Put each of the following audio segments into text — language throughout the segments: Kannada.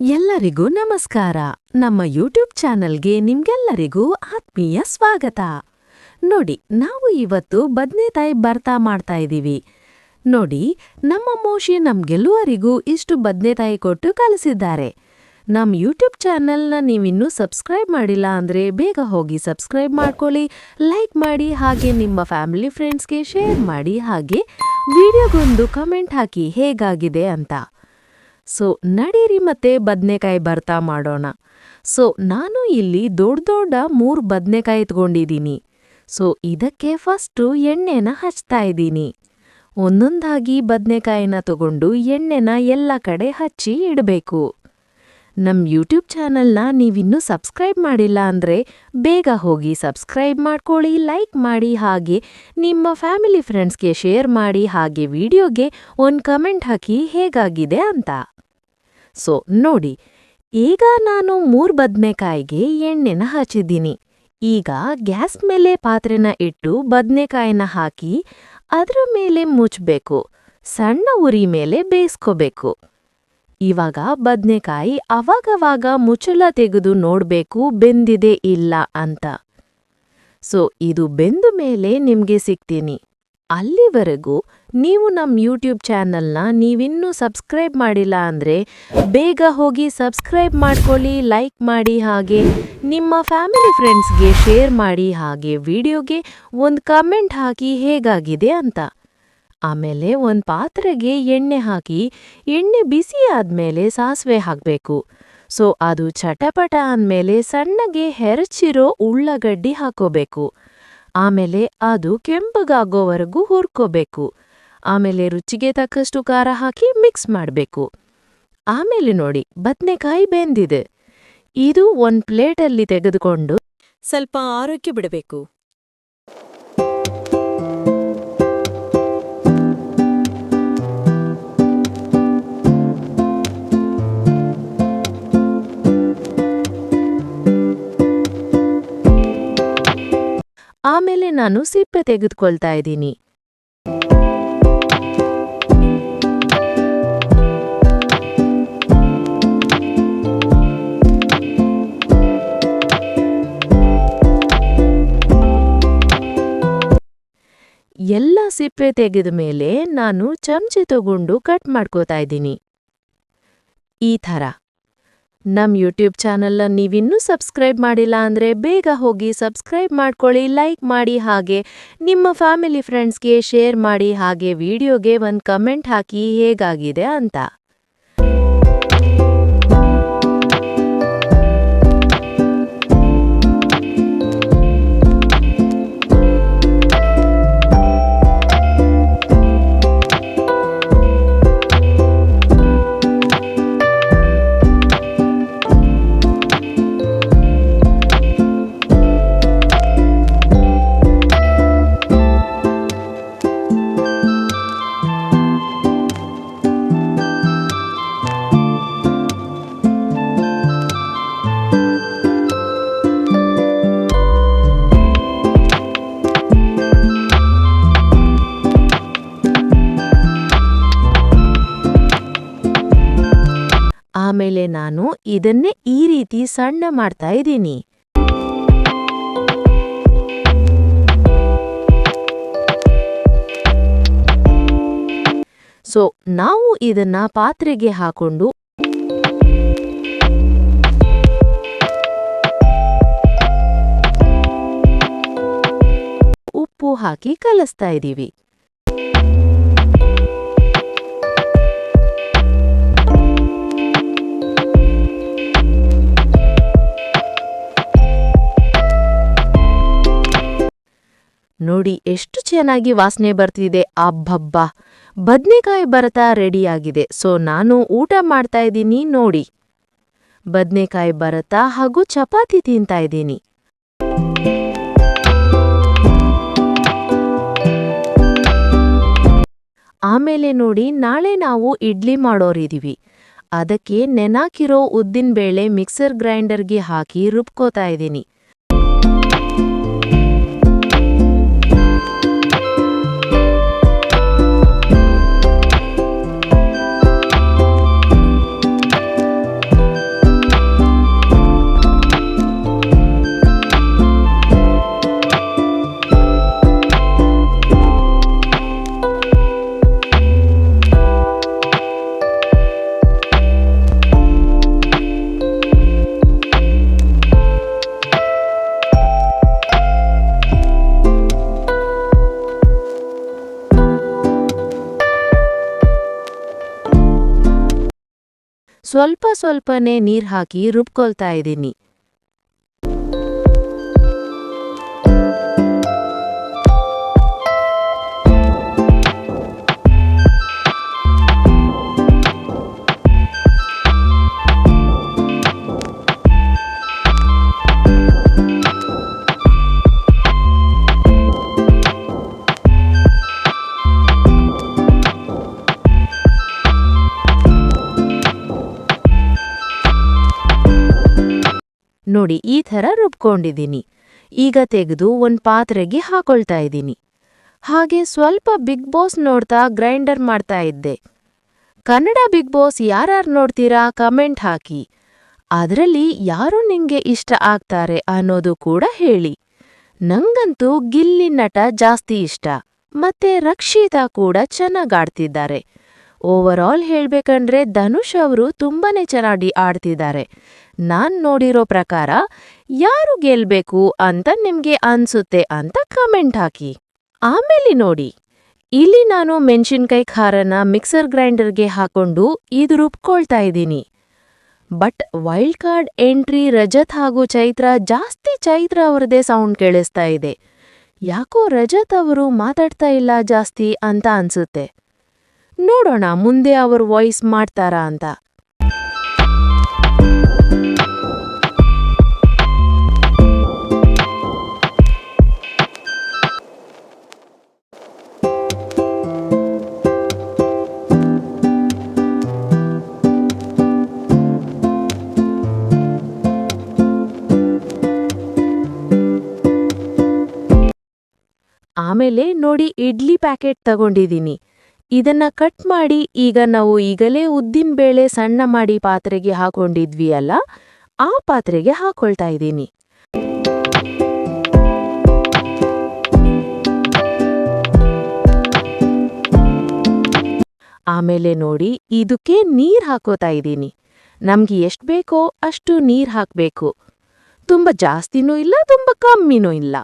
ಎಲ್ಲರಿಗೂ ನಮಸ್ಕಾರ. ನಮ್ಮ ಯೂಟ್ಯೂಬ್ ಚಾನಲ್ಗೆ ನಿಮ್ಗೆಲ್ಲರಿಗೂ ಆತ್ಮೀಯ ಸ್ವಾಗತ. ನೋಡಿ, ನಾವು ಇವತ್ತು ಬದ್ನೆಕಾಯಿ ಬರ್ತಾ ಮಾಡ್ತಾ ಇದ್ದೀವಿ. ನೋಡಿ, ನಮ್ಮ ಮೋಶಿ ನಮ್ಗೆಲ್ಲುವರಿಗೂ ಇಷ್ಟು ಬದ್ನೆಕಾಯಿ ಕೊಟ್ಟು ಕಲಿಸಿದ್ದಾರೆ ನಮ್ಮ ಯೂಟ್ಯೂಬ್ ಚಾನಲ್ನ ನೀವಿನ್ನೂ ಸಬ್ಸ್ಕ್ರೈಬ್ ಮಾಡಿಲ್ಲ ಅಂದ್ರೆ ಬೇಗ ಹೋಗಿ ಸಬ್ಸ್ಕ್ರೈಬ್ ಮಾಡ್ಕೊಳ್ಳಿ, ಲೈಕ್ ಮಾಡಿ, ಹಾಗೆ ನಿಮ್ಮ ಫ್ಯಾಮಿಲಿ ಫ್ರೆಂಡ್ಸ್ಗೆ ಶೇರ್ ಮಾಡಿ, ಹಾಗೆ ವಿಡಿಯೋಗೊಂದು ಕಮೆಂಟ್ ಹಾಕಿ ಹೇಗಾಗಿದೆ ಅಂತ. ಸೊ ನಡೀರಿ ಮತ್ತೆ ಬದನೆಕಾಯಿ ಬರ್ತಾ ಮಾಡೋಣ. ಸೊ ನಾನು ಇಲ್ಲಿ ದೊಡ್ಡ ದೊಡ್ಡ ಮೂರು ಬದನೆಕಾಯಿ ಎತ್ಕೊಂಡಿದ್ದೀನಿ ಸೊ ಇದಕ್ಕೆ ಫಸ್ಟು ಎಣ್ಣೆನ ಹಚ್ತಾ ಇದ್ದೀನಿ. ಒಂದೊಂದಾಗಿ ಬದನೆಕಾಯಿನ ತಗೊಂಡು ಎಣ್ಣೆನ ಎಲ್ಲ ಕಡೆ ಹಚ್ಚಿ ಇಡಬೇಕು. ನಮ್ಮ ಯೂಟ್ಯೂಬ್ ಚಾನಲ್ನ ನೀವಿನ್ನೂ ಸಬ್ಸ್ಕ್ರೈಬ್ ಮಾಡಿಲ್ಲ ಅಂದ್ರೆ ಬೇಗ ಹೋಗಿ ಸಬ್ಸ್ಕ್ರೈಬ್ ಮಾಡ್ಕೊಳ್ಳಿ, ಲೈಕ್ ಮಾಡಿ ಹಾಗೆ ನಿಮ್ಮ ಫ್ಯಾಮಿಲಿ ಫ್ರೆಂಡ್ಸ್ಗೆ ಶೇರ್ ಮಾಡಿ ಹಾಗೆ ವಿಡಿಯೋಗೆ ಒಂದು ಕಮೆಂಟ್ ಹಾಕಿ ಹೇಗಾಗಿದೆ ಅಂತ. ಸೊ ನೋಡಿ, ಈಗ ನಾನು ಮೂರು ಬದನೆಕಾಯಿಗೆ ಎಣ್ಣೆನ ಹಚ್ಚಿದ್ದೀನಿ. ಈಗ ಗ್ಯಾಸ್ ಮೇಲೆ ಪಾತ್ರೆನ ಇಟ್ಟು ಬದನೆಕಾಯಿನ ಹಾಕಿ ಅದರ ಮೇಲೆ ಮುಚ್ಚಬೇಕು ಸಣ್ಣ ಉರಿ ಮೇಲೆ ಬೇಯಿಸ್ಕೋಬೇಕು. ಇವಾಗ ಬದನೆಕಾಯಿ ಅವಾಗವಾಗ ಮುಚ್ಚಳ ತೆಗೆದು ನೋಡ್ಬೇಕು, ಬೆಂದಿದೆ ಇಲ್ಲ ಅಂತ. ಸೊ ಇದು ಬೆಂದ ಮೇಲೆ ನಿಮಗೆ ಸಿಗ್ತೀನಿ. ಅಲ್ಲಿವರೆಗೂ ನೀವು ನಮ್ಮ ಯೂಟ್ಯೂಬ್ ಚಾನಲ್ನ ನೀವಿನ್ನೂ ಸಬ್ಸ್ಕ್ರೈಬ್ ಮಾಡಿಲ್ಲ ಅಂದರೆ ಬೇಗ ಹೋಗಿ ಸಬ್ಸ್ಕ್ರೈಬ್ ಮಾಡ್ಕೊಳ್ಳಿ ಲೈಕ್ ಮಾಡಿ ಹಾಗೆ ನಿಮ್ಮ ಫ್ಯಾಮಿಲಿ ಫ್ರೆಂಡ್ಸ್ಗೆ ಶೇರ್ ಮಾಡಿ ಹಾಗೆ ವಿಡಿಯೋಗೆ ಒಂದು ಕಮೆಂಟ್ ಹಾಕಿ ಹೇಗಾಗಿದೆ ಅಂತ. ಆಮೇಲೆ ಒಂದು ಪಾತ್ರೆಗೆ ಎಣ್ಣೆ ಹಾಕಿ, ಎಣ್ಣೆ ಬಿಸಿ ಆದ್ಮೇಲೆ ಸಾಸಿವೆ ಹಾಕಬೇಕು. ಸೊ ಅದು ಚಟಪಟ ಅಂದಮೇಲೆ ಸಣ್ಣಗೆ ಹೆರಚಿರೋ ಉಳ್ಳಗಡ್ಡಿ ಹಾಕೋಬೇಕು ಆಮೇಲೆ ಅದು ಕೆಂಪಗಾಗೋವರೆಗೂ ಹುರ್ಕೋಬೇಕು. ಆಮೇಲೆ ರುಚಿಗೆ ತಕ್ಕಷ್ಟು ಖಾರ ಹಾಕಿ ಮಿಕ್ಸ್ ಮಾಡಬೇಕು. ಆಮೇಲೆ ನೋಡಿ, ಬದ್ನೆಕಾಯಿ ಬೆಂದಿದೆ. ಇದು ಒಂದು ಪ್ಲೇಟಲ್ಲಿ ತೆಗೆದುಕೊಂಡು ಸ್ವಲ್ಪ ಆರೋಗ್ಯ ಬಿಡಬೇಕು. ಆಮೇಲೆ ನಾನು ಸಿಪ್ಪೆ ತೆಗೆದುಕೊಳ್ತಾ ಇದ್ದೀನಿ. ಎಲ್ಲ ಸಿಪ್ಪೆ ತೆಗೆದ ಮೇಲೆ ನಾನು ಚಮಚೆ ತಗೊಂಡು ಕಟ್ ಮಾಡ್ಕೋತಾ ಇದ್ದೀನಿ. ಈ ಥರ. ನಮ್ ಯೂಟ್ಯೂಬ್ ಚಾನಲ್ನ ನೀವಿನ್ನೂ ಸಬ್ಸ್ಕ್ರೈಬ್ ಮಾಡಿಲ್ಲ ಅಂದ್ರೆ ಬೇಗ ಹೋಗಿ ಸಬ್ಸ್ಕ್ರೈಬ್ ಮಾಡ್ಕೊಳ್ಳಿ, ಲೈಕ್ ಮಾಡಿ ಹಾಗೆ ನಿಮ್ಮ ಫ್ಯಾಮಿಲಿ ಫ್ರೆಂಡ್ಸ್ಗೆ ಶೇರ್ ಮಾಡಿ ಹಾಗೆ ವಿಡಿಯೋಗೆ ಒಂದು ಕಮೆಂಟ್ ಹಾಕಿ ಹೇಗಾಗಿದೆ ಅಂತ. ನಾನು ಇದನ್ನೇ ಈ ರೀತಿ ಸಣ್ಣ ಮಾಡ್ತಾ ಇದ್ದೀನಿ. ಸೊ ನಾವು ಇದನ್ನ ಪಾತ್ರೆಗೆ ಹಾಕೊಂಡು ಉಪ್ಪು ಹಾಕಿ ಕಲಿಸ್ತಾ ಇದ್ದೀವಿ. ನೋಡಿ ಎಷ್ಟು ಚೆನ್ನಾಗಿ ವಾಸನೆ ಬರ್ತಿದೆ. ಅಬ್ಬಬ್ಬ! ಬದ್ನೆಕಾಯಿ ಭರತ ರೆಡಿಯಾಗಿದೆ. ಸೊ, ನಾನು ಊಟ ಮಾಡ್ತಾ ಇದ್ದೀನಿ, ನೋಡಿ. ಬದ್ನೆಕಾಯಿ ಭರತ ಹಾಗೂ ಚಪಾತಿ ತಿಂತಾ ಇದ್ದೀನಿ. ಆಮೇಲೆ ನೋಡಿ, ನಾಳೆ ನಾವು ಇಡ್ಲಿ ಮಾಡೋರಿದ್ದೀವಿ. ಅದಕ್ಕೆ ನೆನಾಕಿರೋ ಉದ್ದಿನಬೇಳೆ ಮಿಕ್ಸರ್ ಗ್ರೈಂಡರ್ಗೆ ಹಾಕಿ ರುಬ್ಕೋತಾ ಇದ್ದೀನಿ. ಸ್ವಲ್ಪ ಸ್ವಲ್ಪನೇ ನೀರು ಹಾಕಿ ರುಬ್ಕೊಳ್ತಾ ಇದ್ದೀನಿ. ನೋಡಿ ಈ ಥರ ರುಬ್ಕೊಂಡಿದ್ದೀನಿ. ಈಗ ತೆಗೆದು ಒಂದ್ ಪಾತ್ರೆಗೆ ಹಾಕೊಳ್ತಾ ಇದ್ದೀನಿ. ಹಾಗೆ ಸ್ವಲ್ಪ ಬಿಗ್ ಬಾಸ್ ನೋಡ್ತಾ ಗ್ರೈಂಡರ್ ಮಾಡ್ತಾ ಇದ್ದೆ. ಕನ್ನಡ ಬಿಗ್ ಬಾಸ್ ಯಾರ್ಯಾರು ನೋಡ್ತೀರಾ ಕಮೆಂಟ್ ಹಾಕಿ. ಅದರಲ್ಲಿ ಯಾರು ನಿಂಗೆ ಇಷ್ಟ ಆಗ್ತಾರೆ ಅನ್ನೋದು ಕೂಡ ಹೇಳಿ. ನಂಗಂತೂ ಗಿಲ್ಲಿ ನಟ ಜಾಸ್ತಿ ಇಷ್ಟ. ಮತ್ತೆ ರಕ್ಷಿತಾ ಕೂಡ ಚೆನ್ನಾಗ್ ಆಡ್ತಿದ್ದಾರೆ. ಓವರ್ ಆಲ್ ಹೇಳ್ಬೇಕಂದ್ರೆ ಧನುಷ್ ಅವರು ತುಂಬಾನೇ ಚೆನ್ನಾಗಿ ಆಡ್ತಿದ್ದಾರೆ. ನಾನ್ ನೋಡಿರೋ ಪ್ರಕಾರ ಯಾರು ಗೆಲ್ಬೇಕು ಅಂತ ನಿಮ್ಗೆ ಅನ್ಸುತ್ತೆ ಅಂತ ಕಮೆಂಟ್ ಹಾಕಿ. ಆಮೇಲೆ ನೋಡಿ, ಇಲ್ಲಿ ನಾನು ಮೆಣಸಿನ್ಕಾಯಿ ಖಾರನ ಮಿಕ್ಸರ್ ಗ್ರೈಂಡರ್ಗೆ ಹಾಕೊಂಡು ಇದು ರುಬ್ಕೊಳ್ತಾ ಇದ್ದೀನಿ. But wild card entry Rajat ಹಾಗೂ ಚೈತ್ರ ಜಾಸ್ತಿ ಚೈತ್ರ ಅವರದೇ ಸೌಂಡ್ ಕೇಳಿಸ್ತಾ ಇದೆ. ಯಾಕೋ ರಜತ್ ಅವರು ಮಾತಾಡ್ತಾ ಇಲ್ಲ ಜಾಸ್ತಿ ಅಂತ ಅನ್ಸುತ್ತೆ. ನೋಡೋಣ ಮುಂದೆ ಅವರು ವಾಯ್ಸ್ ಮಾಡ್ತಾರಾ ಅಂತ. ಆಮೇಲೆ ನೋಡಿ ಇಡ್ಲಿ ಪ್ಯಾಕೆಟ್ ತಗೊಂಡಿದ್ದೀನಿ. ಇದನ್ನ ಕಟ್ ಮಾಡಿ ಈಗ ನಾವು ಈಗಲೇ ಉದ್ದಿನ ಬೇಳೆ ಸಣ್ಣ ಮಾಡಿ ಪಾತ್ರೆಗೆ ಹಾಕೊಂಡಿದ್ವಿ ಅಲ್ಲ? ಆ ಪಾತ್ರೆಗೆ ಹಾಕೊಳ್ತಾ ಇದ್ದೀನಿ. ಆಮೇಲೆ ನೋಡಿ, ಇದಕ್ಕೆ ನೀರು ಹಾಕೋತಾ ಇದ್ದೀನಿ. ನಮ್ಗೆ ಎಷ್ಟು ಬೇಕೋ ಅಷ್ಟು ನೀರು ಹಾಕಬೇಕು. ತುಂಬ ಜಾಸ್ತಿನೂ ಇಲ್ಲ, ತುಂಬ ಕಮ್ಮಿನೂ ಇಲ್ಲ.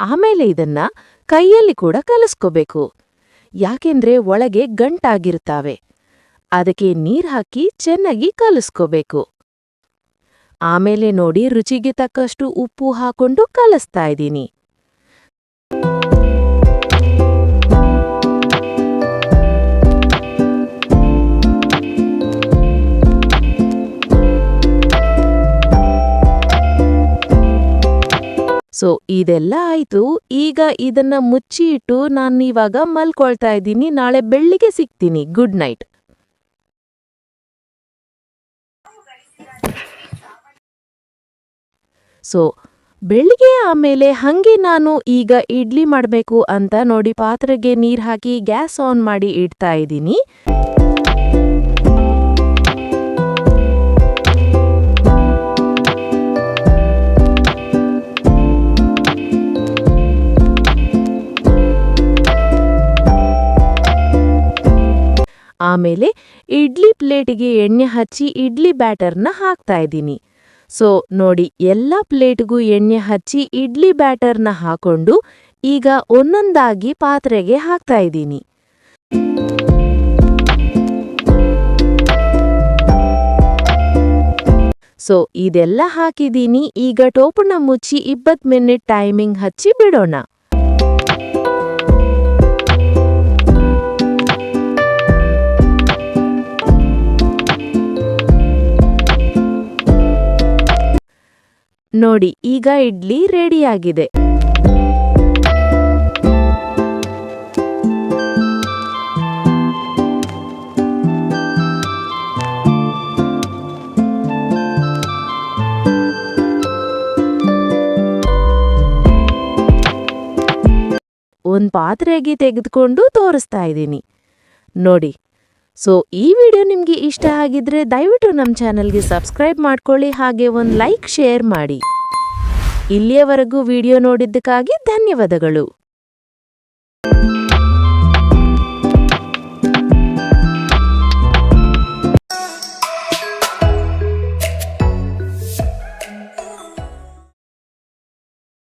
ಆಮೇಲೆ ಇದನ್ನ ಕೈಯಲ್ಲಿ ಕೂಡ ಕಲಸ್ಕೋಬೇಕು. ಯಾಕೆಂದ್ರೆ ಒಳಗೆ ಗಂಟಾಗಿರ್ತಾವೆ ಅದಕ್ಕೆ ನೀರ್ ಹಾಕಿ ಚೆನ್ನಾಗಿ ಕಲಸ್ಕೋಬೇಕು. ಆಮೇಲೆ ನೋಡಿ ರುಚಿಗೆ ತಕ್ಕಷ್ಟು ಉಪ್ಪು ಹಾಕೊಂಡು ಕಲಿಸ್ತಾ ಇದ್ದೀನಿ. ಸೊ ಇದೆಲ್ಲ ಆಯ್ತು. ಈಗ ಇದನ್ನ ಮುಚ್ಚಿ ಇಟ್ಟು ನಾನು ಇವಾಗ ಮಲ್ಕೊಳ್ತಾ ಇದ್ದೀನಿ. ನಾಳೆ ಬೆಳ್ಳಿಗೆ ಸಿಗ್ತೀನಿ. ಗುಡ್ ನೈಟ್ ಸೊ ಬೆಳಿಗ್ಗೆ ಆಮೇಲೆ ಹಂಗೆ ನಾನು ಈಗ ಇಡ್ಲಿ ಮಾಡಬೇಕು ಅಂತ ನೋಡಿ ಪಾತ್ರೆಗೆ ನೀರು ಹಾಕಿ ಗ್ಯಾಸ್ ಆನ್ ಮಾಡಿ ಇಡ್ತಾ ಇದ್ದೀನಿ. ಆಮೇಲೆ ಇಡ್ಲಿ ಪ್ಲೇಟಿಗೆ ಎಣ್ಣೆ ಹಚ್ಚಿ ಇಡ್ಲಿ ಬ್ಯಾಟರ್ನ ಹಾಕ್ತಾ ಇದ್ದೀನಿ. ಸೊ, ನೋಡಿ, ಎಲ್ಲ ಪ್ಲೇಟ್ಗೂ ಎಣ್ಣೆ ಹಚ್ಚಿ ಇಡ್ಲಿ ಬ್ಯಾಟರ್ನ ಹಾಕೊಂಡು ಈಗ ಒಂದೊಂದಾಗಿ ಪಾತ್ರೆಗೆ ಹಾಕ್ತಾ ಇದ್ದೀನಿ. ಸೊ, ಇದೆಲ್ಲ ಹಾಕಿದ್ದೀನಿ. ಈಗ ಟೋಪಣ ಮುಚ್ಚಿ ಇಪ್ಪತ್ತು ಮಿನಿಟ್ ಟೈಮಿಂಗ್ ಹಚ್ಚಿ ಬಿಡೋಣ. ನೋಡಿ ಈಗ ಇಡ್ಲಿ ರೆಡಿಯಾಗಿದೆ. ಒಂದು ಪಾತ್ರೆಗೆ ತೆಗೆದುಕೊಂಡು ತೋರಿಸ್ತಾ ಇದ್ದೀನಿ. ನೋಡಿ ಸೊ, ಈ ವಿಡಿಯೋ ನಿಮಗೆ ಇಷ್ಟ ಆಗಿದ್ರೆ ದಯವಿಟ್ಟು ನಮ್ಮ ಚಾನಲ್ಗೆ ಸಬ್ಸ್ಕ್ರೈಬ್ ಮಾಡ್ಕೊಳ್ಳಿ, ಹಾಗೆ ಒಂದು ಲೈಕ್, ಶೇರ್ ಮಾಡಿ. ಇಲ್ಲಿಯವರೆಗೂ ವಿಡಿಯೋ ನೋಡಿದ್ದಕ್ಕಾಗಿ ಧನ್ಯವಾದಗಳು.